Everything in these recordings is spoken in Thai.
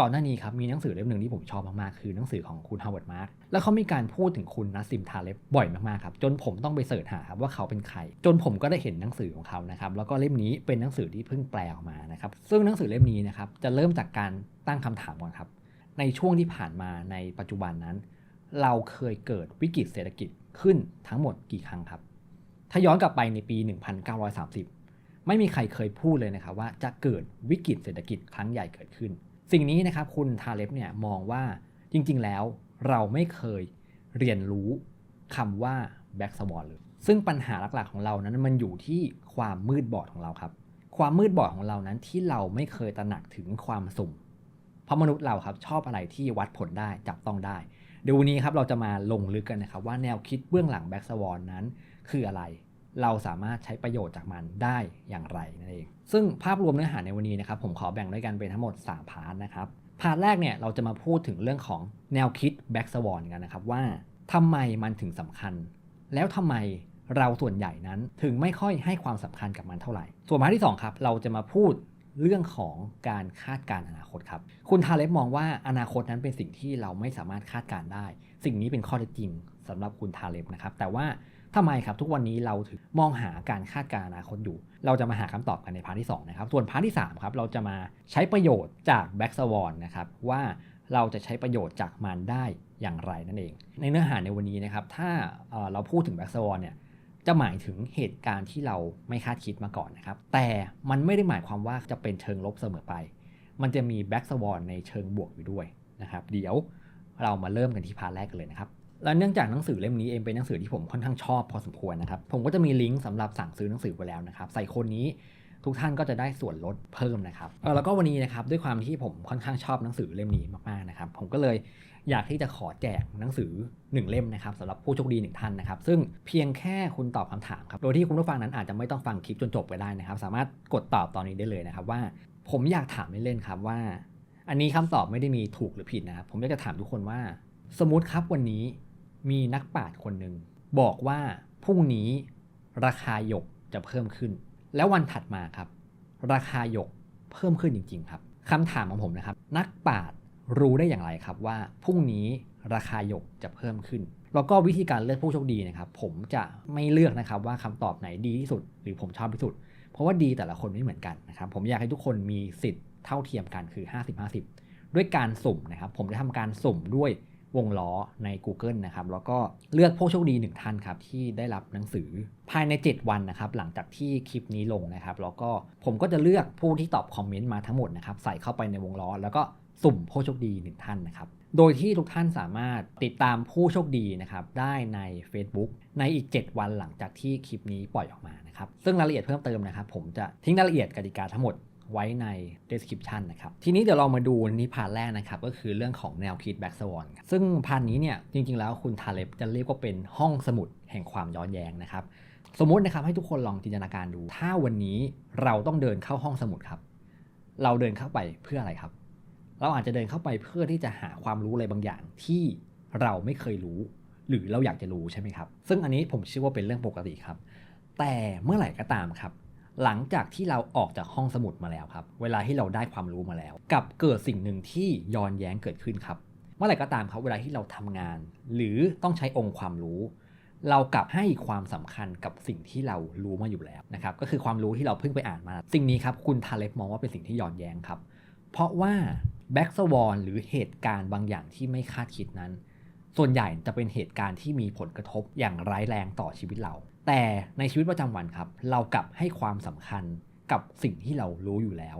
ก่อนหน้านี้ครับมีหนังสือเล่มหนึ่งที่ผมชอบมากๆ คือหนังสือของคุณฮาวเวิร์ดมาร์กแล้วเขามีการพูดถึงคุณนัสซิมทาเลบบ่อยมากๆครับจนผมต้องไปเสิร์ชหาครับว่าเขาเป็นใคร จนผมก็ได้เห็นหนังสือของเขานะครับแล้วก็เล่มนี้เป็นหนังสือที่เพิ่งแปลออกมานะครับซึ่งหนังสือเล่มนี้นะครับจะเริ่มจากการตั้งคำถามก่อนครับในช่วงที่ผ่านมาในปัจจุบันนั้น เราเคยเกิดวิกฤตเศรษฐกิจขึ้นทั้งหมดกี่ครั้งครับ ถ้าย้อนกลับไปในปี 1930 ไม่มีใครเคยพูดเลยนะครับว่าจะเกิดวิกฤตเศรษฐกิจครั้งใหญ่เกิดขึ้น สิ่งนี้นะครับคุณทาเล็บเนี่ยมองว่าจริงๆแล้วเราไม่เคยเรียนรู้คำว่าแบ็กสวอนเลย ซึ่งปัญหาหลักๆของเรานั้นมันอยู่ที่ความมืดบอดของเราครับ ความมืดบอดของเรานั้นที่เราไม่เคยตระหนักถึงความสุ่ม เพราะมนุษย์เราครับชอบอะไรที่วัดผลได้จับต้องได้ เดี๋ยววันนี้ครับเราจะมาลงลึกกันนะครับว่าแนวคิดเบื้องหลังแบ็กสวอนนั้นคืออะไร เราสามารถใช้ประโยชน์จากมันได้อย่างไรนั่นเอง ซึ่งภาพรวมเนื้อหาในวันนี้นะครับผมขอแบ่งด้วยกันเป็นทั้งหมด 3 พาร์ทนะครับ พาร์ทแรกเนี่ยเราจะมาพูดถึงเรื่องของแนวคิดแบ็กสวอนกันนะครับว่าทำไมมันถึงสำคัญ แล้วทำไมเราส่วนใหญ่นั้นถึงไม่ค่อยให้ความสำคัญกับมันเท่าไหร่ ส่วนพาร์ทที่2ครับเราจะมาพูดเรื่องของการคาดการณ์อนาคตครับ คุณทาเล็บมองว่าอนาคตนั้นเป็นสิ่งที่เราไม่สามารถคาดการได้ สิ่งนี้เป็นข้อเท็จจริงสำหรับคุณทาเล็บนะครับ แต่ว่า ทำไมครับทุกวันนี้เราถึงมองหาการคาดการณ์อนาคตอยู่ เราจะมาหาคำตอบกันในพาร์ทที่2นะครับส่วนพาร์ทที่3ครับเราจะมาใช้ประโยชน์จากแบ็กสวอนนะครับว่าเราจะใช้ประโยชน์จากมันได้อย่างไรนั่นเอง ในเนื้อหาในวันนี้นะครับถ้าเอ่อเราพูดถึงแบ็กสวอนเนี่ยจะหมายถึงเหตุการณ์ที่เราไม่คาดคิดมาก่อนนะครับ แต่มันไม่ได้หมายความว่าจะเป็นเชิงลบเสมอไป มันจะมีแบ็กสวอนในเชิงบวกอยู่ด้วยนะครับ เดี๋ยวเรามาเริ่มกันที่พาร์ทแรกกันเลยนะครับ และเนื่องจากหนังสือเล่มนี้เองเป็นหนังสือที่ผมค่อนข้างชอบพอสมควรนะครับ ผมก็จะมีลิงก์สำหรับสั่งซื้อหนังสือไปแล้วนะครับ ใส่คนนี้ทุกท่านก็จะได้ส่วนลดเพิ่มนะครับแล้วก็วันนี้นะครับด้วยความที่ผมค่อนข้างชอบหนังสือเล่มนี้มากๆนะครับ ผมก็เลยอยากที่จะขอแจกหนังสือ 1 เล่มนะครับสำหรับผู้โชคดีหนึ่งท่านนะครับ ซึ่งเพียงแค่คุณตอบคำถามครับ โดยที่คุณผู้ฟังนั้นอาจจะไม่ต้องฟังคลิปจนจบก็ได้นะครับ สามารถกดตอบตอนนี้ได้เลยนะครับว่า ผมอยากถามเล่นๆครับว่า อันนี้คำตอบไม่ได้มีถูกหรือผิดนะครับผมอยากจะถามทุกคนว่า สมมติครับวันนี้ มีนักปราชญ์คนหนึ่งบอกว่าพรุ่งนี้ราคาหยกจะเพิ่มขึ้น แล้ววันถัดมาครับ ราคาหยกเพิ่มขึ้นจริง ๆ ครับคำถามของผมนะครับ นักปราชญ์รู้ได้อย่างไรครับว่าพรุ่งนี้ราคาหยกจะเพิ่มขึ้น แล้วก็วิธีการเลือกผู้โชคดีนะครับ ผมจะไม่เลือกนะครับว่าคำตอบไหนดีที่สุด หรือผมชอบที่สุด เพราะว่าดีแต่ละคนไม่เหมือนกันนะครับ ผมอยากให้ทุกคนมีสิทธิ์เท่าเทียมกันคือ 50-50 ด้วยการสุ่มนะครับ ผมจะทำการสุ่มด้วย วงล้อใน Google นะครับ แล้วก็เลือกผู้โชคดีหนึ่งท่านครับ ที่ได้รับหนังสือภายใน 7 วันนะครับ หลังจากที่คลิปนี้ลงนะครับ แล้วก็ผมก็จะเลือกผู้ที่ตอบคอมเมนต์มาทั้งหมดนะครับ ใส่เข้าไปในวงล้อ แล้วก็สุ่มผู้โชคดีหนึ่งท่านนะครับ โดยที่ทุกท่านสามารถติดตามผู้โชคดีนะครับได้ใน Facebook ในอีก 7 วันหลังจากที่คลิปนี้ปล่อยออกมานะครับ ซึ่งรายละเอียดเพิ่มเติมนะครับ ผมจะทิ้งรายละเอียดกติกาทั้งหมด ไว้ใน description นะครับ ทีนี้เดี๋ยวเรามาดูนิพานแรกนะครับ ก็คือเรื่องของแนวคิด Black Swan ครับซึ่งพานนี้เนี่ยจริงๆแล้วคุณทาเลบจะเรียกว่าเป็นห้องสมุดแห่งความย้อนแย้งนะครับสมมุตินะครับให้ทุกคนลองจินตนาการดู ถ้าวันนี้เราต้องเดินเข้าห้องสมุดครับ เราเดินเข้าไปเพื่ออะไรครับ เราอาจจะเดินเข้าไปเพื่อที่จะหาความรู้อะไรบางอย่าง ที่เราไม่เคยรู้ หรือเราอยากจะรู้ใช่ไหมครับ ซึ่งอันนี้ผมเชื่อว่าเป็นเรื่องปกติครับ แต่เมื่อไหร่ก็ตามครับ หลังจากที่เราออกจากห้องสมุดมาแล้วครับ เวลาที่เราได้ความรู้มาแล้ว กับเกิดสิ่งหนึ่งที่ย้อนแย้งเกิดขึ้นครับ เมื่อไหร่ก็ตามครับเวลาที่เราทำงาน หรือต้องใช้องค์ความรู้ เรากลับให้ความสำคัญกับสิ่งที่เรารู้มาอยู่แล้วนะครับก็คือความรู้ที่เราเพิ่งไปอ่านมา สิ่งนี้ครับคุณทาเล็บมองว่าเป็นสิ่งที่ย้อนแย้งครับ เพราะว่าแบ็กสวอนหรือเหตุการณ์บางอย่างที่ไม่คาดคิดนั้น ส่วนใหญ่จะเป็นเหตุการณ์ที่มีผลกระทบอย่างร้ายแรงต่อชีวิตเรา แต่ในชีวิตประจำวันครับ เรากลับให้ความสำคัญกับสิ่งที่เรารู้อยู่แล้ว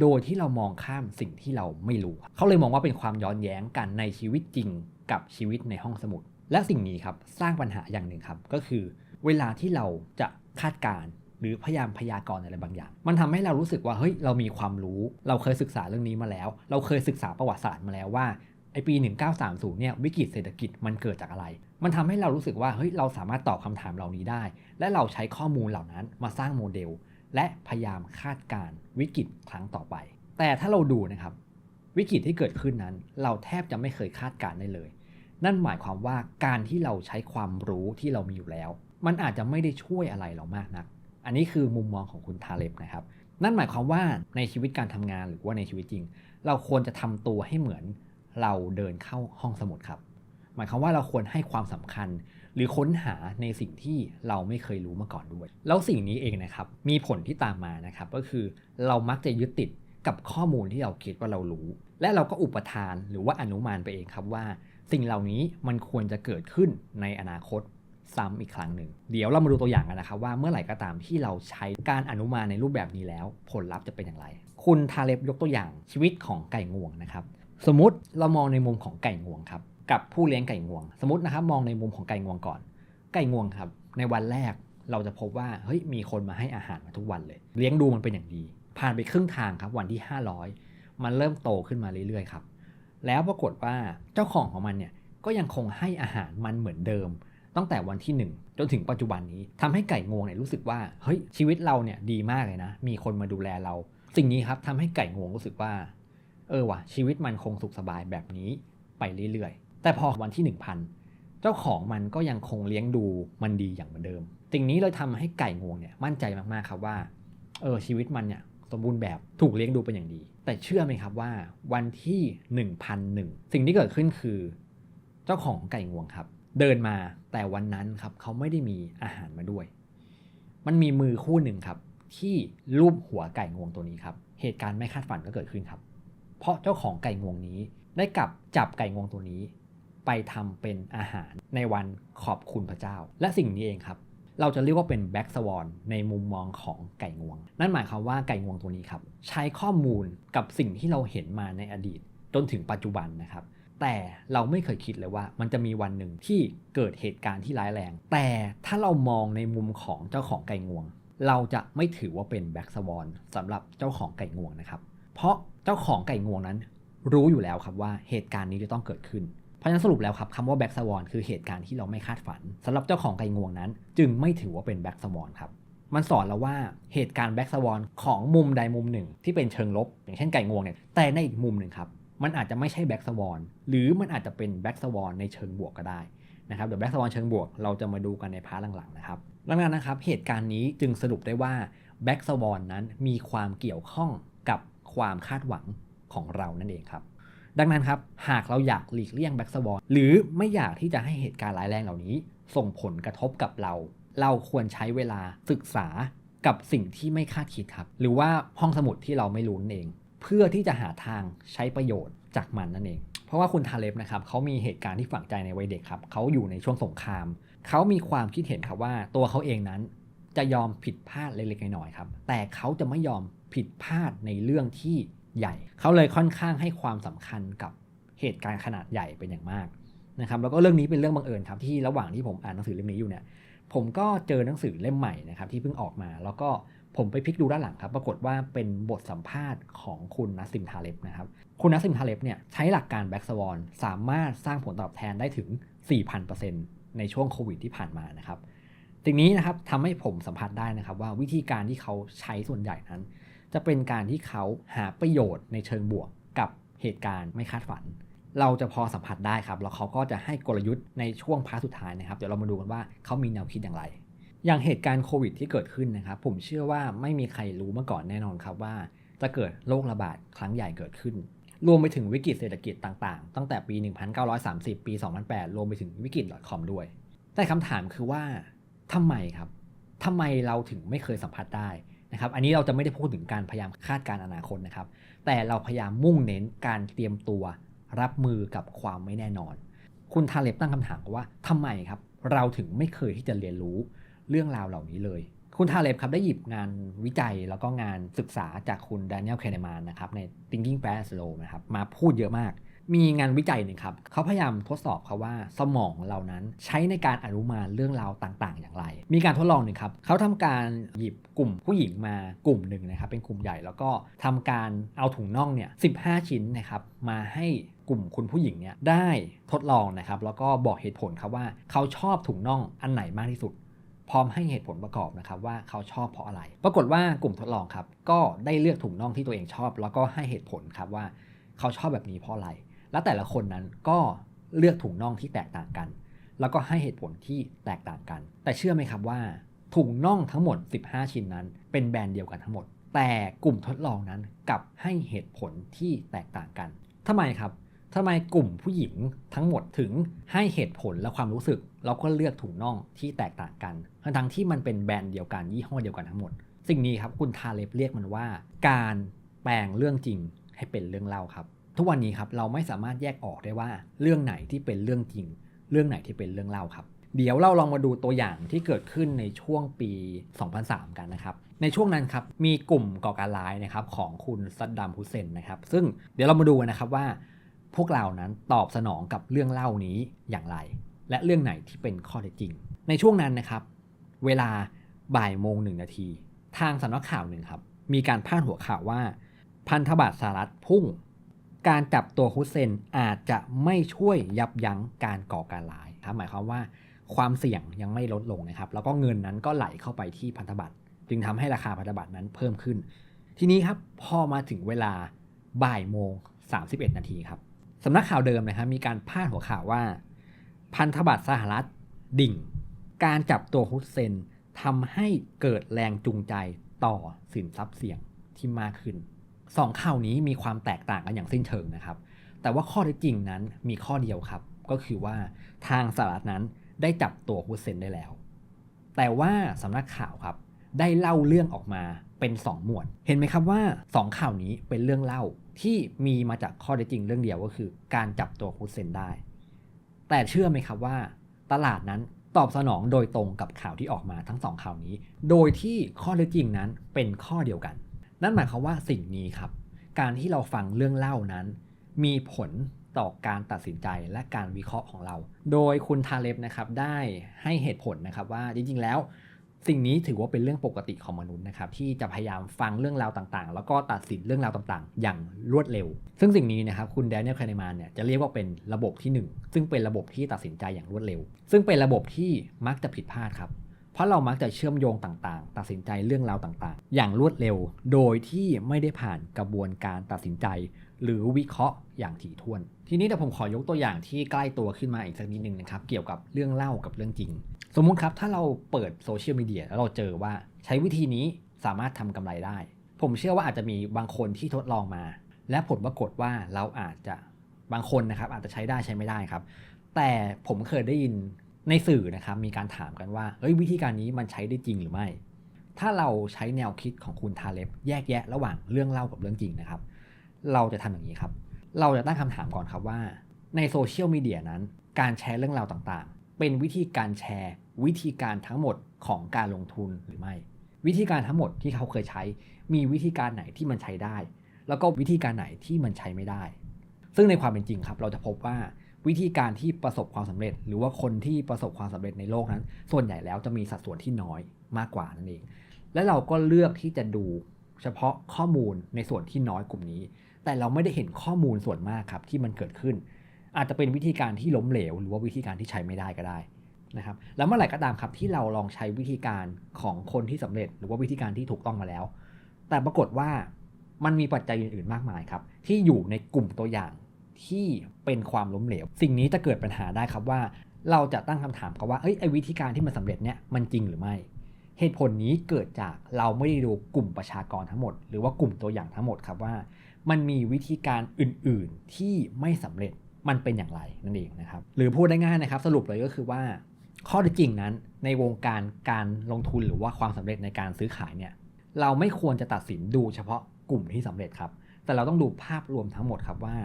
โดยที่เรามองข้ามสิ่งที่เราไม่รู้ เขาเลยมองว่าเป็นความย้อนแย้งกันในชีวิตจริงกับชีวิตในห้องสมุด และสิ่งนี้ครับสร้างปัญหาอย่างหนึ่งครับ ก็คือ เวลาที่เราจะคาดการณ์หรือพยายามพยากรณ์อะไรบางอย่าง มันทำให้เรารู้สึกว่าเฮ้ยเรามีความรู้ เราเคยศึกษาเรื่องนี้มาแล้ว เราเคยศึกษาประวัติศาสตร์มาแล้วว่าไอปี 1930เนี่ยวิกฤตเศรษฐกิจมันเกิดจากอะไร มันทำให้เรารู้สึกว่าเฮ้ยเราสามารถตอบคำถามเหล่านี้ได้ และเราใช้ข้อมูลเหล่านั้นมาสร้างโมเดล และพยายามคาดการณ์วิกฤตครั้งต่อไป แต่ถ้าเราดูนะครับวิกฤตที่เกิดขึ้นนั้น เราแทบจะไม่เคยคาดการณ์ได้เลย นั่นหมายความว่าการที่เราใช้ความรู้ที่เรามีอยู่แล้ว มันอาจจะไม่ได้ช่วยอะไรเรามากนัก อันนี้คือมุมมองของคุณทาเล็บนะครับ นั่นหมายความว่าในชีวิตการทำงานหรือว่าในชีวิตจริง เราควรจะทำตัวให้เหมือนเราเดินเข้าห้องสมุดครับ มายความว่าเราควรให้ความสำคัญ หรือค้นหาในสิ่งที่เราไม่เคยรู้มาก่อนด้วย แล้วสิ่งนี้เองนะครับมีผลที่ตามมานะครับก็คือเรามักจะยึดติดกับข้อมูลที่เราคิดว่าเรารู้ และเราก็อุปทานหรือว่าอนุมานไปเองครับว่า สิ่งเหล่านี้มันควรจะเกิดขึ้นในอนาคตซ้ำอีกครั้งหนึ่ง เดี๋ยวเรามาดูตัวอย่างกันนะครับว่าเมื่อไหร่ก็ตามที่เราใช้การอนุมานในรูปแบบนี้แล้ว ผลลัพธ์จะเป็นอย่างไร คุณทาเล็บยกตัวอย่างชีวิตของไก่งวงนะครับ สมมติเรามองในมุมของไก่งวงครับ กับผู้เลี้ยงไก่งวง สมมตินะครับมองในมุมของไก่งวงก่อน ไก่งวงครับ ในวันแรกเราจะพบว่าเฮ้ยมีคนมาให้อาหารมาทุกวันเลย เลี้ยงดูมันเป็นอย่างดี ผ่านไปครึ่งทางครับวันที่ 500 มันเริ่มโตขึ้นมาเรื่อยๆครับแล้วปรากฏว่าเจ้าของของมันเนี่ยก็ยังคงให้อาหารมันเหมือนเดิม ตั้งแต่วันที่ 1 จนถึงปัจจุบันนี้ทำให้ไก่งวงเนี่ยรู้สึกว่าเฮ้ยชีวิตเราเนี่ยดีมากเลยนะ มีคนมาดูแลเรา สิ่งนี้ครับทำให้ไก่งวงรู้สึกว่า เออว่ะชีวิตมันคงสุขสบายแบบนี้ไปเรื่อยๆ แต่พอวันที่ 1000 เจ้าของมันก็ยังคงเลี้ยงดูมันดีอย่างเหมือนเดิมสิ่งนี้เลยทำให้ไก่งวงเนี่ยมั่นใจมากๆครับว่าเออชีวิตมันเนี่ยสมบูรณ์แบบถูกเลี้ยงดูเป็นอย่างดี แต่เชื่อไหมครับว่าวันที่ 1001 สิ่งที่เกิดขึ้นคือ เจ้าของไก่งวงครับ เดินมาแต่วันนั้นครับเขาไม่ได้มีอาหารมาด้วย มันมีมือคู่หนึ่งครับ ที่รูปหัวไก่งวงตัวนี้ครับ เหตุการณ์ไม่คาดฝันก็เกิดขึ้นครับ เพราะเจ้าของไก่งวงนี้ ได้กลับจับไก่งวงตัวนี้ ไปทำเป็นอาหารในวันขอบคุณพระเจ้า และสิ่งนี้เองครับ เราจะเรียกว่าเป็นแบ็กสวอนในมุมมองของไก่งวง นั่นหมายความว่าไก่งวงตัวนี้ครับ ใช้ข้อมูลกับสิ่งที่เราเห็นมาในอดีต จนถึงปัจจุบันนะครับแต่เราไม่เคยคิดเลยว่ามันจะมีวันหนึ่งที่เกิดเหตุการณ์ที่ร้ายแรง แต่ถ้าเรามองในมุมของเจ้าของไก่งวง เราจะไม่ถือว่าเป็นแบ็กสวอนสำหรับเจ้าของไก่งวงนะครับ เพราะเจ้าของไก่งวงนั้น รู้อยู่แล้วครับว่าเหตุการณ์นี้จะต้องเกิดขึ้น เพราะฉะนั้นสรุปแล้วครับคำว่าแบ็กสวอนคือเหตุการณ์ที่เราไม่คาดฝันสำหรับเจ้าของไก่งวงนั้น จึงไม่ถือว่าเป็นแบ็กสวอนครับมันสอนเราว่าเหตุการณ์แบ็กสวอนของมุมใดมุมหนึ่ง ที่เป็นเชิงลบ อย่างเช่นไก่งวงเนี่ยแต่ในอีกมุมหนึ่งครับมันอาจจะไม่ใช่แบ็กสวอนหรือมันอาจจะเป็นแบ็กสวอนในเชิงบวกก็ได้นะครับเดี๋ยวแบ็กสวอนเชิงบวกเราจะมาดูกันในพาร์ทหลังๆนะครับดังนั้นนะครับเหตุการณ์นี้จึงสรุปได้ว่าแบ็กสวอนนั้นมีความเกี่ยวข้องกับ ความคาดหวังของเรานั่นเองครับ ดังนั้นครับ หากเราอยากหลีกเลี่ยงแบ็กสวอนหรือไม่อยากที่จะให้เหตุการณ์ร้ายแรงเหล่านี้ ส่งผลกระทบกับเรา เราควรใช้เวลาศึกษากับสิ่งที่ไม่คาดคิดครับ หรือว่าห้องสมุดที่เราไม่รู้นั่นเอง เพื่อที่จะหาทางใช้ประโยชน์จากมันนั่นเอง เพราะว่าคุณทาเลบนะครับเขามีเหตุการณ์ที่ฝังใจในวัยเด็กครับเขาอยู่ในช่วงสงครามเขามีความคิดเห็นครับว่าตัวเขาเองนั้นจะยอมผิดพลาดเล็กๆน้อยๆครับ แต่เขาจะไม่ยอม ผิดพลาดในเรื่องที่ใหญ่ เขาเลยค่อนข้างให้ความสำคัญกับเหตุการณ์ขนาดใหญ่เป็นอย่างมากนะครับแล้วก็เรื่องนี้เป็นเรื่องบังเอิญครับที่ระหว่างที่ผมอ่านหนังสือเล่มนี้อยู่เนี่ยผมก็เจอหนังสือเล่มใหม่นะครับที่เพิ่งออกมา แล้วก็ผมไปพลิกดูด้านหลังครับปรากฏว่าเป็นบทสัมภาษณ์ของคุณนัสซิมทาเลบนะครับคุณนัสซิมทาเลบเนี่ยใช้หลักการแบ็กสวอนสามารถสร้างผลตอบแทนได้ถึง 4,000%ในช่วงโควิดที่ผ่านมานะครับสิ่งนี้นะครับทำให้ผมสัมผัสได้นะครับว่าวิธีการที่เขาใช้ส่วนใหญ่นั้น จะเป็นการที่เขาหาประโยชน์ในเชิงบวกกับเหตุการณ์ไม่คาดฝัน เราจะพอสัมผัสได้ครับ แล้วเขาก็จะให้กลยุทธ์ในช่วงพาร์ทสุดท้ายนะครับ เดี๋ยวเรามาดูกันว่าเขามีแนวคิดอย่างไร อย่างเหตุการณ์โควิดที่เกิดขึ้นนะครับ ผมเชื่อว่าไม่มีใครรู้มาก่อนแน่นอนครับว่า จะเกิดโรคระบาดครั้งใหญ่เกิดขึ้น รวมไปถึงวิกฤตเศรษฐกิจต่างๆ ตั้งแต่ปี 1930 ปี 2008 รวมไปถึงวิกฤต .com ด้วย แต่คำถามคือว่าทำไมครับทำไมเราถึงไม่เคยสัมผัสได้ นะครับอันนี้เราจะไม่ได้พูดถึงการพยายามคาดการณ์อนาคตนะครับ แต่เราพยายามมุ่งเน้นการเตรียมตัวรับมือกับความไม่แน่นอน คุณทาเล็บตั้งคำถามว่าทำไมครับเราถึงไม่เคยที่จะเรียนรู้เรื่องราวเหล่านี้เลย คุณทาเล็บครับได้หยิบงานวิจัยแล้วก็งานศึกษาจากคุณด a น i e l ลเคเนมานนะครับใน Thinking Fast Slow นะครับมาพูดเยอะมาก มีงานวิจัยหนึ่งครับเขาพยายามทดสอบเขาว่าสมองเรานั้นใช้ในการอนุมานเรื่องราวต่างๆ อย่างไร มีการทดลองหนึ่งครับเขาทำการหยิบกลุ่มผู้หญิงมากลุ่มหนึ่งนะครับเป็นกลุ่มใหญ่แล้วก็ทำการเอาถุงน่องเนี่ย15ชิ้นนะครับมาให้กลุ่มคุณผู้หญิงเนี่ยได้ทดลองนะครับแล้วก็บอกเหตุผลครับว่าเขาชอบถุงน่องอันไหนมากที่สุด พร้อมให้เหตุผลประกอบนะครับว่าเขาชอบเพราะอะไร ปรากฏว่ากลุ่มทดลองครับก็ได้เลือกถุงน่องที่ตัวเองชอบ แล้วก็ให้เหตุผลครับว่าเขาชอบแบบนี้เพราะอะไร และแต่ละคนนั้นก็เลือกถุงน่องที่แตกต่างกัน แล้วก็ให้เหตุผลที่แตกต่างกัน แต่เชื่อไหมครับว่าถุงน่องทั้งหมด 15 ชิ้นนั้น เป็นแบรนด์เดียวกันทั้งหมด แต่กลุ่มทดลองนั้นกลับให้เหตุผลที่แตกต่างกันทำไมครับทำไมกลุ่มผู้หญิงทั้งหมดถึงให้เหตุผลและความรู้สึก แล้วก็เลือกถุงน่องที่แตกต่างกัน ทั้งที่มันเป็นแบรนด์เดียวกันยี่ห้อเดียวกันทั้งหมด สิ่งนี้ครับคุณทาเล็บเรียกมันว่า การแปลงเรื่องจริงให้เป็นเรื่องเล่าครับ ทุกวันนี้ครับเราไม่สามารถแยกออกได้ว่าเรื่องไหนที่เป็นเรื่องจริง เรื่องไหนที่เป็นเรื่องเล่าครับ เดี๋ยวเราลองมาดูตัวอย่างที่เกิดขึ้นในช่วงปี 2003 กันนะครับ ในช่วงนั้นครับมีกลุ่มก่อการร้ายนะครับของคุณซัดดัมฮุสเซนนะครับ ซึ่งเดี๋ยวเรามาดูกันนะครับว่า พวกเรานั้นตอบสนองกับเรื่องเล่านี้อย่างไร และเรื่องไหนที่เป็นข้อเท็จจริง ในช่วงนั้นนะครับเวลาบ่ายโมงหนึ่งนาที ทางสำนักข่าวหนึ่งครับมีการพาดหัวข่าวว่า พันธบัตรสหรัฐพุ่ง การจับตัวฮุเซนอาจจะไม่ช่วยยับยั้งการก่อการร้ายครับหมายความว่าความเสี่ยงยังไม่ลดลงนะครับ แล้วก็เงินนั้นก็ไหลเข้าไปที่พันธบัตร จึงทำให้ราคาพันธบัตรนั้นเพิ่มขึ้น ทีนี้ครับพอมาถึงเวลาบ่ายโมง 31 นาทีครับสำนักข่าวเดิมนะครับมีการพาดหัวข่าวว่า พันธบัตรสหรัฐดิ่ง การจับตัวฮุเซนทำให้เกิดแรงจูงใจต่อสินทรัพย์เสี่ยงที่มากขึ้น สองข่าวนี้มีความแตกต่างกันอย่างสิ้นเชิงนะครับ แต่ว่าข้อเท็จจริงนั้นมีข้อเดียวครับ ก็คือว่าทางสหรัฐนั้นได้จับตัวฮุสเซนได้แล้ว แต่ว่าสำนักข่าวครับได้เล่าเรื่องออกมาเป็น 2 หมวด เห็นไหมครับว่า 2 ข่าวนี้เป็นเรื่องเล่าที่มีมาจากข้อเท็จจริงเรื่องเดียวก็คือ การจับตัวฮุสเซนได้ แต่เชื่อไหมครับว่า ตลาดนั้นตอบสนองโดยตรงกับข่าวที่ออกมาทั้งสองข่าวนี้ โดยที่ข้อเท็จจริงนั้นเป็นข้อเดียวกัน นั่นหมายความว่าสิ่งนี้ครับ การที่เราฟังเรื่องเล่านั้น มีผลต่อการตัดสินใจและการวิเคราะห์ของเรา โดยคุณทาเล็บนะครับได้ให้เหตุผลนะครับว่าจริงๆแล้ว สิ่งนี้ถือว่าเป็นเรื่องปกติของมนุษย์นะครับที่จะพยายามฟังเรื่องราวต่างๆ แล้วก็ตัดสินเรื่องราวต่างๆ อย่างรวดเร็ว ซึ่งสิ่งนี้นะครับคุณแดเนียลคาเนมานเนี่ยจะเรียกว่าเป็นระบบที่ 1 ซึ่งเป็นระบบที่ตัดสินใจอย่างรวดเร็ว ซึ่งเป็นระบบที่มักจะผิดพลาดครับ ราะเรามักจะเชื่อมโยงต่างๆ ตัดสินใจเรื่องราวต่างๆ อย่างรวดเร็ว โดยที่ไม่ได้ผ่านกระบวนการตัดสินใจ หรือวิเคราะห์อย่างถี่ถ้วน ทีนี้เดี๋ยวผมขอยกตัวอย่างที่ใกล้ตัวขึ้นมาอีกสักนิดนึงนะครับ เกี่ยวกับเรื่องเล่ากับเรื่องจริง สมมุติครับ ถ้าเราเปิดโซเชียลมีเดียแล้วเราเจอว่าใช้วิธีนี้สามารถทำกำไรได้ ผมเชื่อว่าอาจจะมีบางคนที่ทดลองมา และผลปรากฏว่าเราอาจจะบางคนนะครับอาจจะใช้ได้ใช้ไม่ได้ครับ แต่ผมเคยได้ยิน ในสื่อนะครับมีการถามกันว่าเฮ้ยวิธีการนี้มันใช้ได้จริงหรือไม่ ถ้าเราใช้แนวคิดของคุณทาเล็บแยกแยะระหว่างเรื่องเล่ากับเรื่องจริงนะครับ เราจะทำอย่างนี้ครับ เราจะตั้งคำถามก่อนครับว่า ในโซเชียลมีเดียนั้น การแชร์เรื่องราวต่างๆ เป็นวิธีการแชร์ วิธีการทั้งหมดของการลงทุนหรือไม่ วิธีการทั้งหมดที่เขาเคยใช้ มีวิธีการไหนที่มันใช้ได้ แล้วก็วิธีการไหนที่มันใช้ไม่ได้ ซึ่งในความเป็นจริงครับ เราจะพบว่า วิธีการที่ประสบความสำเร็จ หรือว่าคนที่ประสบความสำเร็จในโลกนั้น ส่วนใหญ่แล้วจะมีสัดส่วนที่น้อยมากกว่านั่นเอง และเราก็เลือกที่จะดูเฉพาะข้อมูลในส่วนที่น้อยกลุ่มนี้ แต่เราไม่ได้เห็นข้อมูลส่วนมากครับที่มันเกิดขึ้น อาจจะเป็นวิธีการที่ล้มเหลว หรือว่าวิธีการที่ใช้ไม่ได้ก็ได้นะครับแล้วเมื่อไหร่ก็ตามครับที่เราลองใช้วิธีการของคนที่สำเร็จ หรือว่าวิธีการที่ถูกต้องมาแล้ว แต่ปรากฏว่ามันมีปัจจัยอื่นๆมากมายครับ ที่อยู่ในกลุ่มตัวอย่าง ที่เป็นความล้มเหลว สิ่งนี้จะเกิดปัญหาได้ครับว่า เราจะตั้งคำถามครับว่าเอ้ยไอวิธีการที่มันสำเร็จเนี่ยมันจริงหรือไม่ เหตุผลนี้เกิดจากเราไม่ได้ดูกลุ่มประชากรทั้งหมด หรือว่ากลุ่มตัวอย่างทั้งหมดครับว่า มันมีวิธีการอื่น ๆ ที่ไม่สำเร็จมันเป็นอย่างไรนั่นเองนะครับหรือพูดได้ง่ายนะครับ สรุปเลยก็คือว่า ข้อท็จจริงนั้นในวงการการลงทุนหรือว่าความสำเร็จในการซื้อขายเนี่ยเราไม่ควรจะตัดสินดูเฉพาะกลุ่มที่สำเร็จครับ แต่เราต้องดูภาพรวมทั้งหมดครับว่า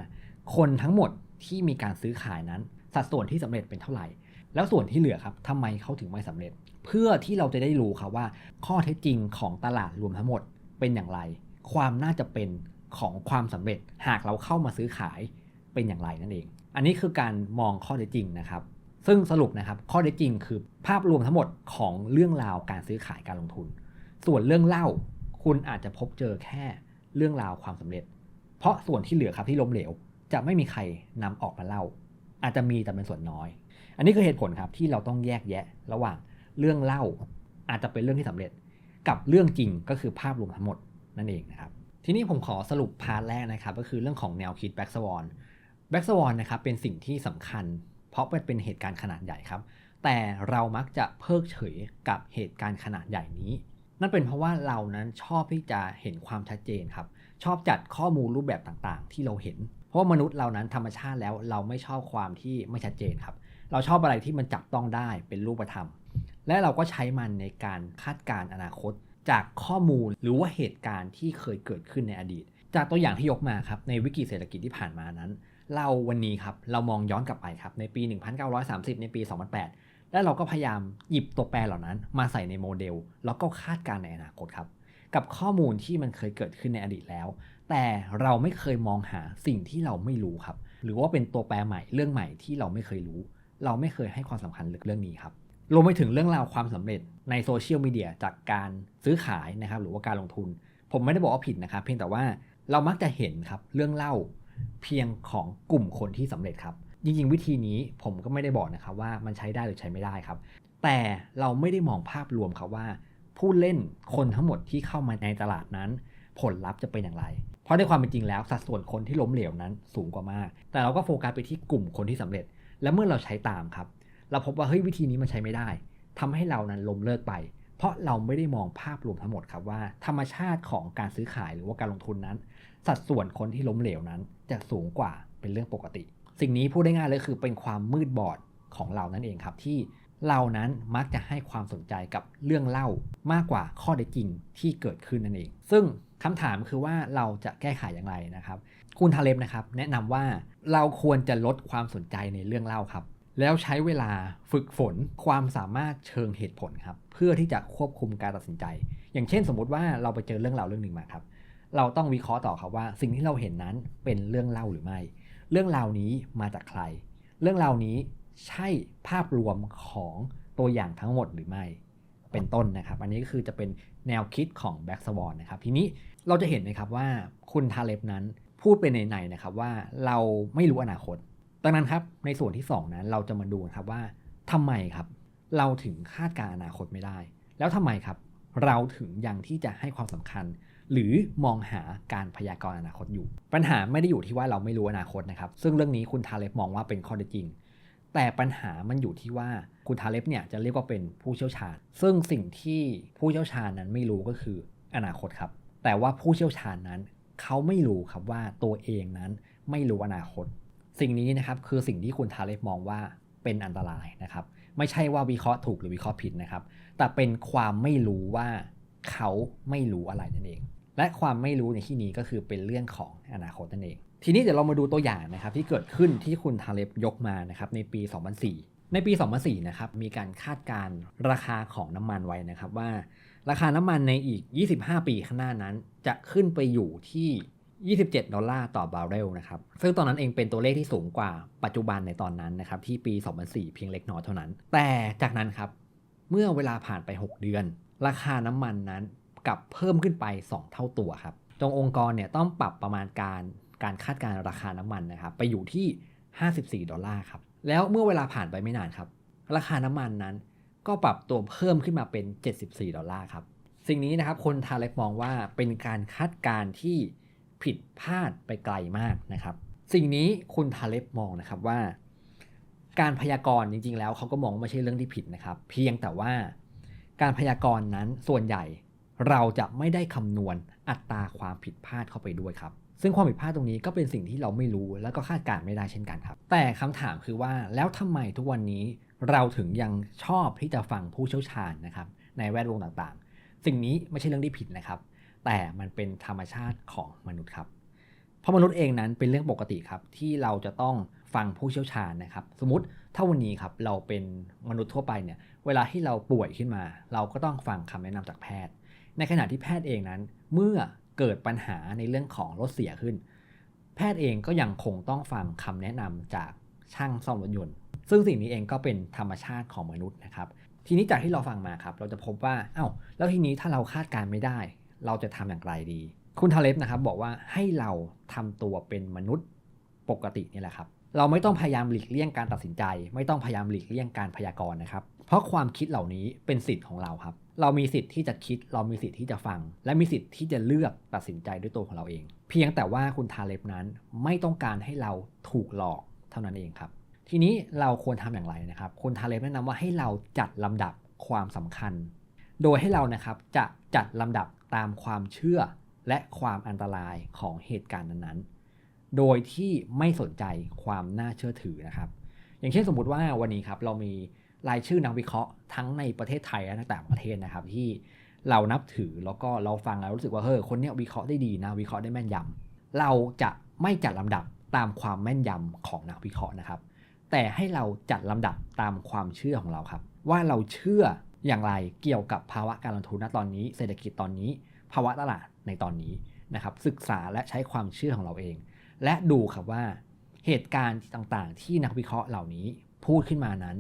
คนทั้งหมดที่มีการซื้อขายนั้น สัดส่วนที่สำเร็จเป็นเท่าไหร่ แล้วส่วนที่เหลือครับทำไมเขาถึงไม่สำเร็จ เพื่อที่เราจะได้รู้ครับว่า ข้อเท็จจริงของตลาดรวมทั้งหมดเป็นอย่างไร ความน่าจะเป็นของความสำเร็จหากเราเข้ามาซื้อขายเป็นอย่างไรนั่นเอง อันนี้คือการมองข้อเท็จจริงนะครับ ซึ่งสรุปนะครับข้อเท็จจริงคือภาพรวมทั้งหมดของเรื่องราวการซื้อขายการลงทุน ส่วนเรื่องเล่าคุณอาจจะพบเจอแค่เรื่องราวความสำเร็จ เพราะส่วนที่เหลือครับที่ล้มเหลว จะไม่มีใครนำออกมาเล่า อาจจะมีแต่เป็นส่วนน้อย อันนี้คือเหตุผลครับที่เราต้องแยกแยะระหว่างเรื่องเล่า อาจจะเป็นเรื่องที่สำเร็จ กับเรื่องจริงก็คือภาพรวมทั้งหมดนั่นเองนะครับทีนี้ผมขอสรุปพาร์ทแรกนะครับ ก็คือเรื่องของแนวคิดแบ็กสวอนแบ็กสวอนนะครับเป็นสิ่งที่สำคัญ เพราะมันเป็นเหตุการณ์ขนาดใหญ่ครับ แต่เรามักจะเพิกเฉยกับเหตุการณ์ขนาดใหญ่นี้ นั่นเป็นเพราะว่าเรานั้นชอบที่จะเห็นความชัดเจนครับ ชอบจัดข้อมูลรูปแบบต่างๆ ที่เราเห็น ราะมนุษย์เรานั้นธรรมชาติแล้วเราไม่ชอบความที่ไม่ชัดเจนครับ เราชอบอะไรที่มันจับต้องได้เป็นรูปธรรม และเราก็ใช้มันในการคาดการณ์อนาคต จากข้อมูลหรือว่าเหตุการณ์ที่เคยเกิดขึ้นในอดีต จากตัวอย่างที่ยกมาครับในวิกฤตเศรษฐกิจที่ผ่านมานั้น เราวันนี้ครับเรามองย้อนกลับไปครับในปี 1930 ในปี 2008 และเราก็พยายามหยิบตัวแปรเหล่านั้นมาใส่ในโมเดล แล้วก็คาดการณ์ในอนาคตครับกับข้อมูลที่มันเคยเกิดขึ้นในอดีตแล้ว แต่เราไม่เคยมองหาสิ่งที่เราไม่รู้ครับ หรือว่าเป็นตัวแปรใหม่เรื่องใหม่ที่เราไม่เคยรู้ เราไม่เคยให้ความสำคัญเรื่องนี้ครับรวมไปถึงเรื่องราวความสำเร็จในโซเชียลมีเดียจากการซื้อขายนะครับ หรือว่าการลงทุน ผมไม่ได้บอกว่าผิดนะครับ เพียงแต่ว่าเรามักจะเห็นครับเรื่องเล่าเพียงของกลุ่มคนที่สำเร็จครับจริงๆวิธีนี้ผมก็ไม่ได้บอกนะครับว่ามันใช้ได้หรือใช้ไม่ได้ครับ แต่เราไม่ได้มองภาพรวมครับว่า ผู้เล่นคนทั้งหมดที่เข้ามาในตลาดนั้น ผลลัพธ์จะเป็นอย่างไร เพราะในความเป็นจริงแล้วสัดส่วนคนที่ล้มเหลวนั้นสูงกว่ามาก แต่เราก็โฟกัสไปที่กลุ่มคนที่สำเร็จ และเมื่อเราใช้ตามครับ เราพบว่าเฮ้ยวิธีนี้มันใช้ไม่ได้ทำให้เรานั้นล้มเลิกไป เพราะเราไม่ได้มองภาพรวมทั้งหมดครับว่า ธรรมชาติของการซื้อขายหรือว่าการลงทุนนั้น สัดส่วนคนที่ล้มเหลวนั้น จะสูงกว่าเป็นเรื่องปกติ สิ่งนี้พูดได้ง่ายเลยคือเป็นความมืดบอดของเรานั่นเองครับที่เรานั้นมักจะให้ความสนใจกับเรื่องเล่ามากกว่าข้อเท็จจริงที่เกิดขึ้นนั่นเอง ซึ่ง คำถามคือว่าเราจะแก้ไขอย่างไรนะครับ คุณทาเลบนะครับ แนะนำว่าเราควรจะลดความสนใจในเรื่องเล่าครับ แล้วใช้เวลาฝึกฝนความสามารถเชิงเหตุผลครับ เพื่อที่จะควบคุมการตัดสินใจ อย่างเช่น สมมติว่าเราไปเจอเรื่องราวเรื่องหนึ่งมาครับ เราต้องวิเคราะห์ต่อครับว่า สิ่งที่เราเห็นนั้นเป็นเรื่องเล่าหรือไม่ เรื่องราวนี้มาจากใคร เรื่องราวนี้ใช่ภาพรวมของตัวอย่างทั้งหมดหรือไม่ เป็นต้นนะครับ อันนี้ก็คือจะเป็นแนวคิดของแบ็กสวอนนะครับ ทีนี้ เราจะเห็นนะครับว่าคุณทาเลบนั้นพูดไปในในนะครับว่าเราไม่รู้อนาคต ดังนั้นครับในส่วนที่ 2 นั้นเราจะมาดูครับว่าทำไมครับเราถึงคาดการอนาคตไม่ได้ แล้วทำไมครับเราถึงยังที่จะให้ความสำคัญ หรือมองหาการพยากรณ์อนาคตอยู่ ปัญหาไม่ได้อยู่ที่ว่าเราไม่รู้อนาคตนะครับ ซึ่งเรื่องนี้คุณทาเลบมองว่าเป็นข้อเท็จจริง แต่ปัญหามันอยู่ที่ว่าคุณทาเลบเนี่ยจะเรียกว่าเป็นผู้เชี่ยวชาญ ซึ่งสิ่งที่ผู้เชี่ยวชาญนั้นไม่รู้ก็คืออนาคตครับ แต่ว่าผู้เชี่ยวชาญนั้น เขาไม่รู้ครับว่าตัวเองนั้นไม่รู้อนาคต สิ่งนี้นะครับคือสิ่งที่คุณทาเลบมองว่าเป็นอันตรายนะครับ ไม่ใช่ว่าวิเคราะห์ถูกหรือวิเคราะห์ผิดนะครับ แต่เป็นความไม่รู้ว่าเขาไม่รู้อะไรนั่นเอง และความไม่รู้ในที่นี้ก็คือเป็นเรื่องของอนาคตนั่นเอง ทีนี้เดี๋ยวเรามาดูตัวอย่างนะครับที่เกิดขึ้นที่คุณทาเลบยกมานะครับในปี 2004 ในปี 2004 นะครับมีการคาดการ์ราคาของน้ำมันไว้นะครับว่า ราคาน้ำมันในอีก 25 ปีข้างหน้านั้น จะขึ้นไปอยู่ที่ 27 ดอลลาร์ต่อบาร์เรลนะครับ ซึ่งตอนนั้นเองเป็นตัวเลขที่สูงกว่าปัจจุบันในตอนนั้นนะครับที่ปี 2004 เพียงเล็กน้อยเท่านั้น แต่จากนั้นครับ เมื่อเวลาผ่านไป 6 เดือน ราคาน้ำมันนั้นกลับเพิ่มขึ้นไป 2 เท่าตัวครับตรงองค์กรเนี่ยต้องปรับประมาณการการคาดการณ์ราคาน้ำมันนะครับไปอยู่ที่ 54 ดอลลาร์ครับ แล้วเมื่อเวลาผ่านไปไม่นานครับ ราคาน้ำมันนั้น ก็ปรับตัวเพิ่มขึ้นมาเป็น 74 ดอลลาร์ครับ สิ่งนี้นะครับคนทาเล็กมองว่าเป็นการคาดการณ์ที่ผิดพลาดไปไกลมากนะครับ สิ่งนี้คุณทาเล็บมองนะครับว่า การพยากรณ์จริง ๆ แล้วเขาก็มองว่าไม่ใช่เรื่องที่ผิดนะครับ เพียงแต่ว่าการพยากรณ์นั้นส่วนใหญ่เราจะไม่ได้คำนวณอัตราความผิดพลาดเข้าไปด้วยครับ ซึ่งความผิดพลาดตรงนี้ก็เป็นสิ่งที่เราไม่รู้ แล้วก็คาดการณ์ไม่ได้เช่นกันครับ แต่คำถามคือว่าแล้วทำไมทุกวันนี้ เราถึงยังชอบที่จะฟังผู้เชี่ยวชาญนะครับในแวดวงต่างๆ สิ่งนี้ไม่ใช่เรื่องที่ผิดนะครับ แต่มันเป็นธรรมชาติของมนุษย์ครับ เพราะมนุษย์เองนั้นเป็นเรื่องปกติครับที่เราจะต้องฟังผู้เชี่ยวชาญนะครับ สมมติถ้าวันนี้ครับเราเป็นมนุษย์ทั่วไปเนี่ยเวลาที่เราป่วยขึ้นมา เราก็ต้องฟังคำแนะนำจากแพทย์ ในขณะที่แพทย์เองนั้น เมื่อเกิดปัญหาในเรื่องของรถเสียขึ้น แพทย์เองก็ยังคงต้องฟังคำแนะนำจากช่างซ่อมรถยนต์ ซึ่งสิ่งนี้เองก็เป็นธรรมชาติของมนุษย์นะครับ ทีนี้จากที่เราฟังมาครับ เราจะพบว่าอ้าวแล้วทีนี้ถ้าเราคาดการณ์ไม่ได้ เราจะทำอย่างไรดี คุณทาเลบนะครับบอกว่าให้เราทำตัวเป็นมนุษย์ปกตินี่แหละครับ เราไม่ต้องพยายามหลีกเลี่ยงการตัดสินใจ ไม่ต้องพยายามหลีกเลี่ยงการพยากรณ์นะครับ เพราะความคิดเหล่านี้เป็นสิทธิ์ของเราครับ เรามีสิทธิ์ที่จะคิด เรามีสิทธิ์ที่จะฟัง และมีสิทธิ์ที่จะเลือกตัดสินใจด้วยตัวของเราเอง เพียงแต่ว่าคุณทาเลบนั้นไม่ต้องการให้เราถูกหลอกเท่านั้นเองครับ ทีนี้เราควรทำอย่างไรนะครับคุณทาเลบแนะนำว่าให้เราจัดลำดับความสำคัญ โดยให้เรานะครับจะจัดลำดับตามความเชื่อและความอันตรายของเหตุการณ์นั้นๆ โดยที่ไม่สนใจความน่าเชื่อถือนะครับ อย่างเช่นสมมุติว่าวันนี้ครับเรามีรายชื่อนักวิเคราะห์ทั้งในประเทศไทยและต่างประเทศนะครับ ที่เรานับถือแล้วก็เราฟังแล้วรู้สึกว่าเฮ้ยคนเนี้ยวิเคราะห์ได้ดีนะวิเคราะห์ได้แม่นยำเราจะไม่จัดลำดับตามความแม่นยำของนักวิเคราะห์นะครับ แต่ให้เราจัดลำดับตามความเชื่อของเราครับ ว่าเราเชื่ออย่างไรเกี่ยวกับภาวะการลงทุนณตอนนี้ เศรษฐกิจตอนนี้ ภาวะตลาดในตอนนี้นะครับ ศึกษาและใช้ความเชื่อของเราเอง และดูครับว่าเหตุการณ์ต่างๆ ที่นักวิเคราะห์เหล่านี้พูดขึ้นมานั้น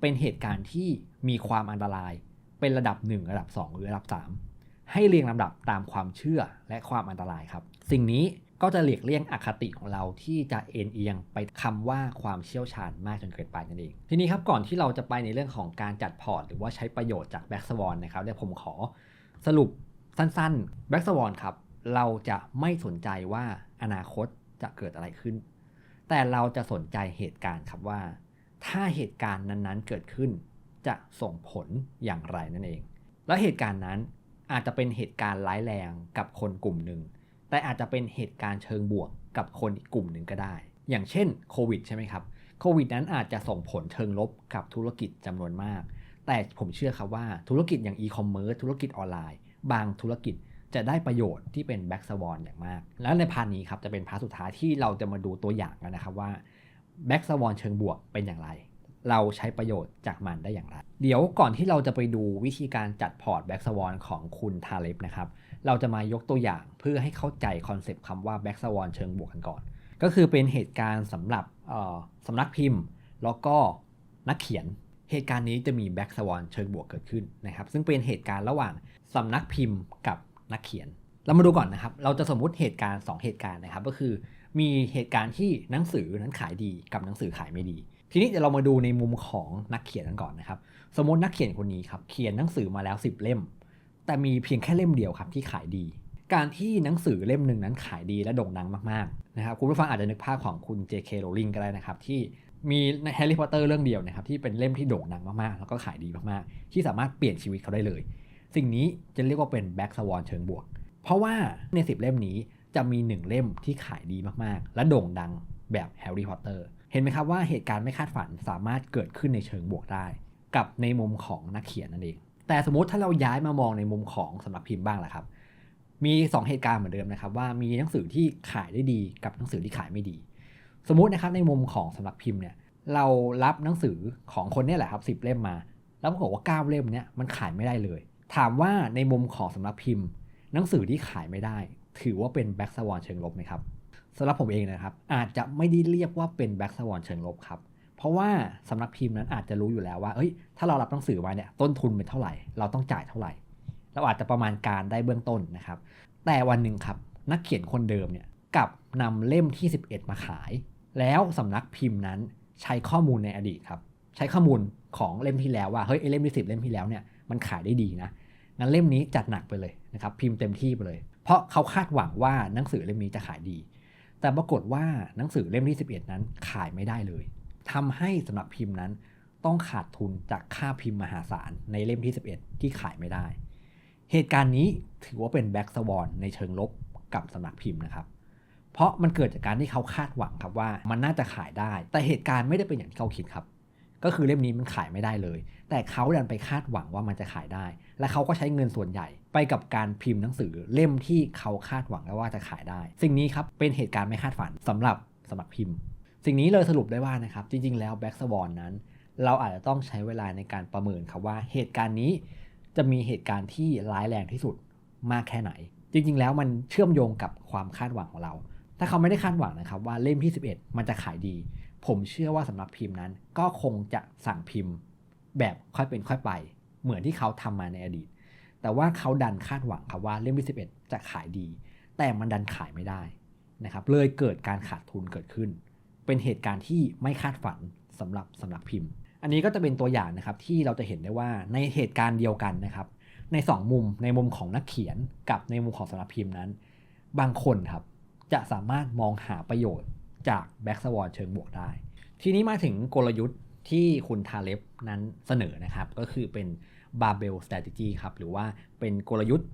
เป็นเหตุการณ์ที่มีความอันตราย เป็นระดับ 1 ระดับ 2 หรือระดับ 3 ให้เรียงลำดับตามความเชื่อและความอันตรายครับ สิ่งนี้ ก็จะหลีกเลี่ยงอคติของเราที่จะเอ็นเอียงไปคำว่าความเชี่ยวชาญมากจนเกินไปนั่นเอง ทีนี้ครับก่อนที่เราจะไปในเรื่องของการจัดพอร์ต หรือว่าใช้ประโยชน์จากแบ็กสวอนนะครับเดี๋ยวผมขอสรุปสั้นๆแบ็กสวอนครับเราจะไม่สนใจว่าอนาคตจะเกิดอะไรขึ้น แต่เราจะสนใจเหตุการณ์ครับว่า ถ้าเหตุการณ์นั้นๆเกิดขึ้น จะส่งผลอย่างไรนั่นเอง แล้วเหตุการณ์นั้นอาจจะเป็นเหตุการณ์ร้ายแรงกับคนกลุ่มหนึ่ง แต่อาจจะเป็นเหตุการณ์เชิงบวกกับคนอีกกลุ่มหนึ่งก็ได้ อย่างเช่นโควิดใช่ไหมครับโควิดนั้นอาจจะส่งผลเชิงลบกับธุรกิจจำนวนมาก แต่ผมเชื่อครับว่าธุรกิจอย่างอีคอมเมิร์ซธุรกิจออนไลน์ บางธุรกิจจะได้ประโยชน์ที่เป็นแบ็กสวอนอย่างมาก แล้วในพาร์ทนี้ครับจะเป็นพาร์ทสุดท้ายที่เราจะมาดูตัวอย่างกันนะครับว่าแบ็กสวอนเชิงบวกเป็นอย่างไร เราใช้ประโยชน์จากมันได้อย่างไร เดี๋ยวก่อนที่เราจะไปดูวิธีการจัดพอร์ตแบ็กสวอนของคุณทาเลบนะครับ เราจะมายกตัวอย่างเพื่อให้เข้าใจคอนเซปต์คำว่าแบ็กสวอนเชิงบวกกันก่อน ก็คือเป็นเหตุการณ์สำหรับสำนักพิมพ์ แล้วก็นักเขียนเหตุการณ์นี้จะมีแบ็กสวอนเชิงบวกเกิดขึ้นนะครับซึ่งเป็นเหตุการณ์ระหว่างสำนักพิมพ์กับนักเขียน เรามาดูก่อนนะครับ เราจะสมมุติเหตุการณ์ 2 เหตุการณ์นะครับ ก็คือมีเหตุการณ์ที่หนังสือนั้นขายดีกับหนังสือขายไม่ดี ทีนี้เดี๋ยวเรามาดูในมุมของนักเขียนกันก่อนนะครับ สมมตินักเขียนคนนี้ครับเขียนหนังสือมาแล้ว 10 เล่ม แต่มีเพียงแค่เล่มเดียวครับที่ขายดี การที่หนังสือเล่มหนึ่งนั้นขายดีและโด่งดังมากๆนะครับคุณผู้ฟังอาจจะนึกภาพของคุณ J.K. Rowling ก็ได้นะครับที่มีในแฮร์รี่พอตเตอร์เรื่องเดียวนะครับที่เป็นเล่มที่โด่งดังมากๆ แล้วก็ขายดีมากๆ ที่สามารถเปลี่ยนชีวิตเขาได้เลย สิ่งนี้จะเรียกว่าเป็นแบ็กสวอนเชิงบวก เพราะว่าใน 10 เล่มนี้จะมี 1 เล่มที่ขายดีมากๆ และโด่งดังแบบแฮร์รี่พอตเตอร์เห็นไหมครับว่าเหตุการณ์ไม่คาดฝันสามารถเกิดขึ้นในเชิงบวกได้ กับในมุมของนักเขียนนั่นเอง แต่สมมติถ้าเราย้ายมามองในมุมของสำนักพิมพ์บ้างล่ะครับ มี 2 เหตุการณ์เหมือนเดิมนะครับ ว่ามีหนังสือที่ขายได้ดีกับหนังสือที่ขายไม่ดี สมมตินะครับในมุมของสำนักพิมพ์เนี่ยเรารับหนังสือของคนนี่แหละครับสิเล่มมา แล้วปรากฏว่า 9 เล่มเนี่ยมันขายไม่ได้เลย ถามว่าในมุมของสำนักพิมพ์ หนังสือที่ขายไม่ได้ ถือว่าเป็นแบ็กสวอนเชิงลบไหมครับสำหรับผมเองนะครับอาจจะไม่ได้เรียกว่าเป็นแบ็กสวอนเชิงลบครับ เพราะว่าสำนักพิมพ์นั้นอาจจะรู้อยู่แล้วว่าเอ้ยถ้าเรารับหนังสือมาเนี่ยต้นทุนเป็นเท่าไหร่ เราต้องจ่ายเท่าไหร่ เราอาจจะประมาณการได้เบื้องต้นนะครับ แต่วันหนึ่งครับนักเขียนคนเดิมเนี่ยกับนำเล่มที่ 11 มาขาย แล้วสำนักพิมพ์นั้นใช้ข้อมูลในอดีตครับใช้ข้อมูลของเล่มที่แล้วว่าเฮ้ยเล่มที่สิเล่มที่แล้วเนี่ยมันขายได้ดีนะงั้นเล่มนี้จัดหนักไปเลยนะครับพิมพ์เต็มที่ไปเลย เพราะเขาคาดหวังว่าหนังสือเล่มนี้จะขายดี แต่ปรากฏว่าหนังสือเล่มที่ 11 นั้นขายไม่ได้เลย ทำให้สำนักพิมพ์นั้น ต้องขาดทุนจากค่าพิมพ์มหาศาลในเล่มที่ 11 ที่ขายไม่ได้ เหตุการณ์นี้ถือว่าเป็นแบ็กสวอนในเชิงลบกับสำนักพิมพ์นะครับ เพราะมันเกิดจากการที่เขาคาดหวังครับว่ามันน่าจะขายได้ แต่เหตุการณ์ไม่ได้เป็นอย่างที่เขาคิดครับ ก็คือเล่มนี้มันขายไม่ได้เลย แต่เขาดันไปคาดหวังว่ามันจะขายได้ และเขาก็ใช้เงินส่วนใหญ่ ไปกับการพิมพ์หนังสือเล่มที่เขาคาดหวังว่าจะขายได้ สิ่งนี้ครับเป็นเหตุการณ์ไม่คาดฝันสำหรับสำนักพิมพ์ สิ่งนี้เลยสรุปได้ว่านะครับ จริง ๆ แล้วแบ็กสวอนนั้น เราอาจจะต้องใช้เวลาในการประเมินครับว่าเหตุการณ์นี้จะมีเหตุการณ์ที่ร้ายแรงที่สุดมากแค่ไหน จริง ๆ แล้วมันเชื่อมโยงกับความคาดหวังของเรา ถ้าเขาไม่ได้คาดหวังนะครับว่าเล่มที่ 11 มันจะขายดี ผมเชื่อว่าสำนักพิมพ์นั้น ก็คงจะสั่งพิมพ์ แบบค่อยเป็นค่อยไป เหมือนที่เขาทำมาในอดีต แต่ว่าเขาดันคาดหวังครับว่าเล่มที่ 11 จะขายดี แต่มันดันขายไม่ได้นะครับเลยเกิดการขาดทุนเกิดขึ้น เป็นเหตุการณ์ที่ไม่คาดฝันสำหรับสำนักพิมพ์ อันนี้ก็จะเป็นตัวอย่างนะครับที่เราจะเห็นได้ว่าในเหตุการณ์เดียวกันนะครับใน 2 มุมในมุมของนักเขียนกับในมุมของสำนักพิมพ์นั้น บางคนครับจะสามารถมองหาประโยชน์จากแบ็กสวอนเชิงบวกได้ ทีนี้มาถึงกลยุทธ์ที่คุณทาเล็บนั้นเสนอนะครับ ก็คือเป็น barbell strategy ครับหรือว่าเป็นกลยุทธ์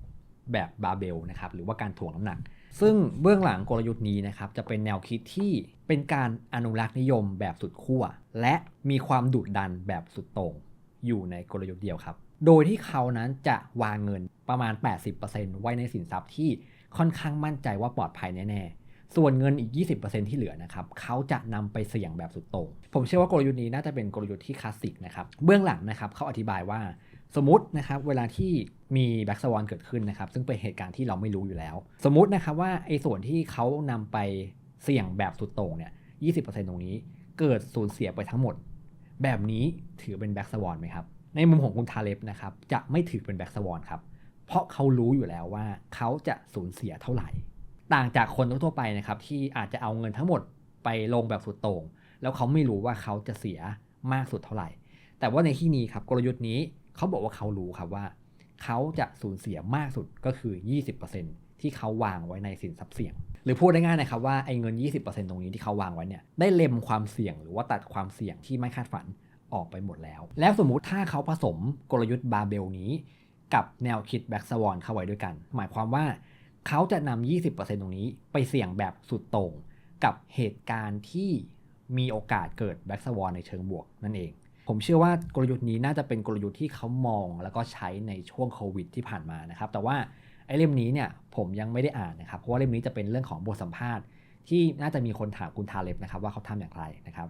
แบบ barbell นะครับหรือว่าการถ่วงน้ำหนัก ซึ่งเบื้องหลังกลยุทธ์นี้นะครับจะเป็นแนวคิดที่เป็นการอนุรักษ์นิยมแบบสุดขั้วและมีความดุดันแบบสุดโต่งอยู่ในกลยุทธ์เดียวครับ โดยที่เขานั้นจะวางเงินประมาณ 80%ไว้ในสินทรัพย์ที่ค่อนข้างมั่นใจว่าปลอดภัยแน่ๆ ส่วนเงินอีก 20%ที่เหลือนะครับเขาจะนำไปเสี่ยงแบบสุดโต่งผมเชื่อว่ากลยุทธ์นี้น่าจะเป็นกลยุทธ์ที่คลาสสิกนะครับเบื้องหลังนะครับเขาอธิบายว่า สมมตินะครับเวลาที่มีแบ็กสวอนเกิดขึ้นนะครับ ซึ่งเป็นเหตุการณ์ที่เราไม่รู้อยู่แล้ว สมมตินะครับว่าไอ้ส่วนที่เขานำไปเสี่ยงแบบสุดโต่งเนี่ย20%ตรงนี้เกิดสูญเสียไปทั้งหมด แบบนี้ถือเป็นแบ็กสวอนไหมครับ ในมุมของคุณทาเลบนะครับจะไม่ถือเป็นแบ็กสวอนครับ เพราะเขารู้อยู่แล้วว่าเขาจะสูญเสียเท่าไหร่ ต่างจากคนทั่วไปนะครับที่อาจจะเอาเงินทั้งหมดไปลงแบบสุดโต่งแล้วเขาไม่รู้ว่าเขาจะเสียมากสุดเท่าไหร่ แต่ว่าในที่นี้ครับกลยุทธ์นี้ เขาบอกว่าเขารู้ครับว่า เขาจะสูญเสียมากสุดก็คือ 20%ที่เขาวางไว้ในสินทรัพย์เสี่ยง หรือพูดได้ง่ายนะครับว่าไอ้เงิน 20%ตรงนี้ที่เขาวางไว้เนี่ยได้เล็มความเสี่ยงหรือว่าตัดความเสี่ยงที่ไม่คาดฝันออกไปหมดแล้ว แล้วสมมุติถ้าเขาผสมกลยุทธ์บาเบลนี้ กับแนวคิดแบ็กสวอนเข้าไว้ด้วยกัน หมายความว่าเขาจะนำ20%ตรงนี้ไปเสี่ยงแบบสุดโต่งกับเหตุการณ์ที่มีโอกาสเกิดแบ็กสวอนในเชิงบวกนั่นเอง ผมเชื่อว่ากลยุทธ์นี้น่าจะเป็นกลยุทธ์ที่เขามองแล้วก็ใช้ในช่วงโควิดที่ผ่านมานะครับ แต่ว่าไอ้เล่มนี้เนี่ยผมยังไม่ได้อ่านนะครับ เพราะว่าเล่มนี้จะเป็นเรื่องของบทสัมภาษณ์ ที่น่าจะมีคนถามคุณทาเล็บนะครับว่าเขาทำอย่างไรนะครับ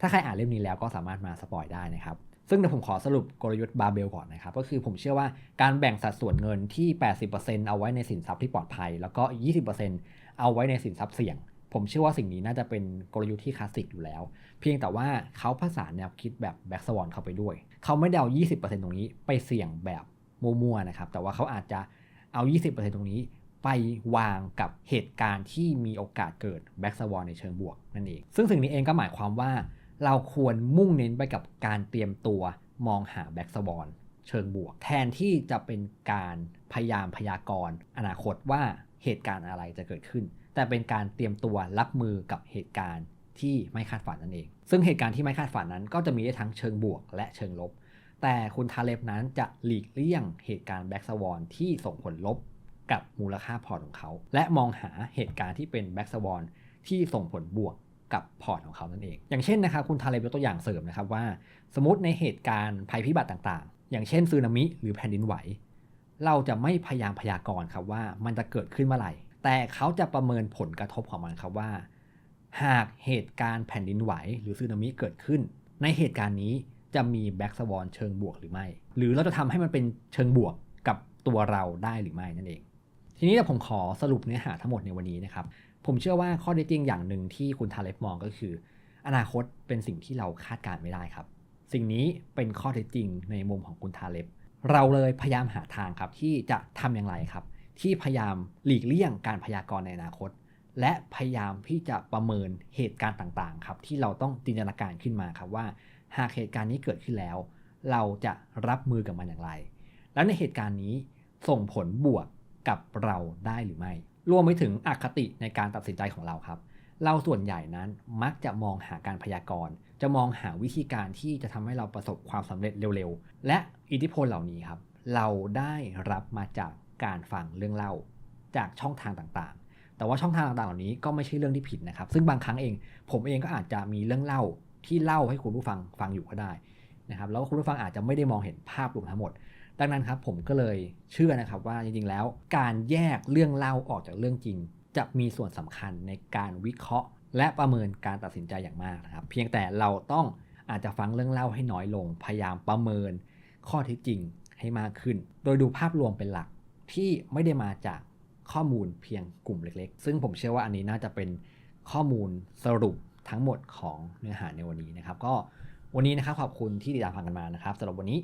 ถ้าใครอ่านเล่มนี้แล้วก็สามารถมาสปอยได้นะครับ ซึ่งเดี๋ยวผมขอสรุปกลยุทธ์บาเบลก่อนนะครับ ก็คือผมเชื่อว่าการแบ่งสัดส่วนเงินที่ 80%เอาไว้ในสินทรัพย์ที่ปลอดภัย แล้วก็อีก20%เอาไว้ในสินทรัพย์เสี่ยง ผมเชื่อว่าสิ่งนี้น่าจะเป็นกลยุทธ์ที่คลาสสิกอยู่แล้ว เพียงแต่ว่าเขาผสานแนวคิดแบบแบ็กสวอนเข้าไปด้วย เขาไม่ได้เอา20%ตรงนี้ไปเสี่ยงแบบมั่วๆนะครับ แต่ว่าเขาอาจจะเอา 20%ตรงนี้ไปวางกับเหตุการณ์ที่มีโอกาสเกิดแบ็กสวอนในเชิงบวกนั่นเอง ซึ่งสิ่งนี้เองก็หมายความว่า เราควรมุ่งเน้นไปกับการเตรียมตัวมองหาแบ็กสวอนเชิงบวก แทนที่จะเป็นการพยายามพยากรณ์อนาคตว่าเหตุการณ์อะไรจะเกิดขึ้น แต่เป็นการเตรียมตัวรับมือกับเหตุการณ์ที่ไม่คาดฝันนั่นเอง ซึ่งเหตุการณ์ที่ไม่คาดฝันนั้นก็จะมีได้ทั้งเชิงบวกและเชิงลบ แต่คุณทาเลบนั้นจะหลีกเลี่ยงเหตุการณ์แบ็กสวอนที่ส่งผลลบกับมูลค่าพอร์ตของเขา และมองหาเหตุการณ์ที่เป็นแบ็กสวอนที่ส่งผลบวกกับพอร์ตของเขานั่นเอง อย่างเช่นนะครับคุณทาเลบยกตัวอย่างเสริมนะครับว่า สมมติในเหตุการณ์ภัยพิบัติต่างๆ อย่างเช่นสึนามิหรือแผ่นดินไหว เราจะไม่พยายามพยากรณ์ครับว่ามันจะเกิดขึ้นเมื่อไหร่ แต่เขาจะประเมินผลกระทบของมันครับว่า หากเหตุการณ์แผ่นดินไหว หรือสึนามิเกิดขึ้น ในเหตุการณ์นี้จะมีแบ็กสวอนเชิงบวกหรือไม่ หรือเราจะทำให้มันเป็นเชิงบวกกับตัวเราได้หรือไม่นั่นเอง ทีนี้ผมขอสรุปเนื้อหาทั้งหมดในวันนี้นะครับ ผมเชื่อว่าข้อเท็จจริงอย่างหนึ่งที่คุณทาเลบมองก็คือ อนาคตเป็นสิ่งที่เราคาดการณ์ไม่ได้ครับ สิ่งนี้เป็นข้อเท็จจริงในมุมของคุณทาเลบเราเลยพยายามหาทางครับที่จะทำอย่างไรครับ ที่พยายามหลีกเลี่ยงการพยากรณ์ในอนาคต และพยายามที่จะประเมินเหตุการณ์ต่างๆครับที่เราต้องจินตนาการขึ้นมาครับว่า หากเหตุการณ์นี้เกิดขึ้นแล้ว เราจะรับมือกับมันอย่างไร แล้วในเหตุการณ์นี้ส่งผลบวกกับเราได้หรือไม่ รวมไปถึงอคติในการตัดสินใจของเราครับ เราส่วนใหญ่นั้นมักจะมองหาการพยากรณ์ จะมองหาวิธีการที่จะทำให้เราประสบความสำเร็จเร็วๆ และอิทธิพลเหล่านี้ครับ เราได้รับมาจาก การฟังเรื่องเล่าจากช่องทางต่างๆ แต่ว่าช่องทางต่างๆ เหล่านี้ก็ไม่ใช่เรื่องที่ผิดนะครับ ซึ่งบางครั้งเอง ผมเองก็อาจจะมีเรื่องเล่าที่เล่าให้คุณผู้ฟังฟังอยู่ก็ได้นะครับ แล้วคุณผู้ฟังอาจจะไม่ได้มองเห็นภาพรวมทั้งหมด ดังนั้นครับผมก็เลยเชื่อนะครับว่าจริงๆ แล้ว การแยกเรื่องเล่าออกจากเรื่องจริง จะมีส่วนสำคัญในการวิเคราะห์ และประเมินการตัดสินใจอย่างมากนะครับ เพียงแต่เราต้องอาจจะฟังเรื่องเล่าให้น้อยลง พยายามประเมินข้อเท็จจริงให้มากขึ้น โดยดูภาพรวมเป็นหลัก ที่ไม่ได้มาจากข้อมูลเพียงกลุ่มเล็กๆ ซึ่งผมเชื่อว่าอันนี้น่าจะเป็นข้อมูลสรุปทั้งหมดของเนื้อหาในวันนี้นะครับ ก็วันนี้นะครับขอบคุณที่ติดตามฟังกันมานะครับสำหรับวันนี้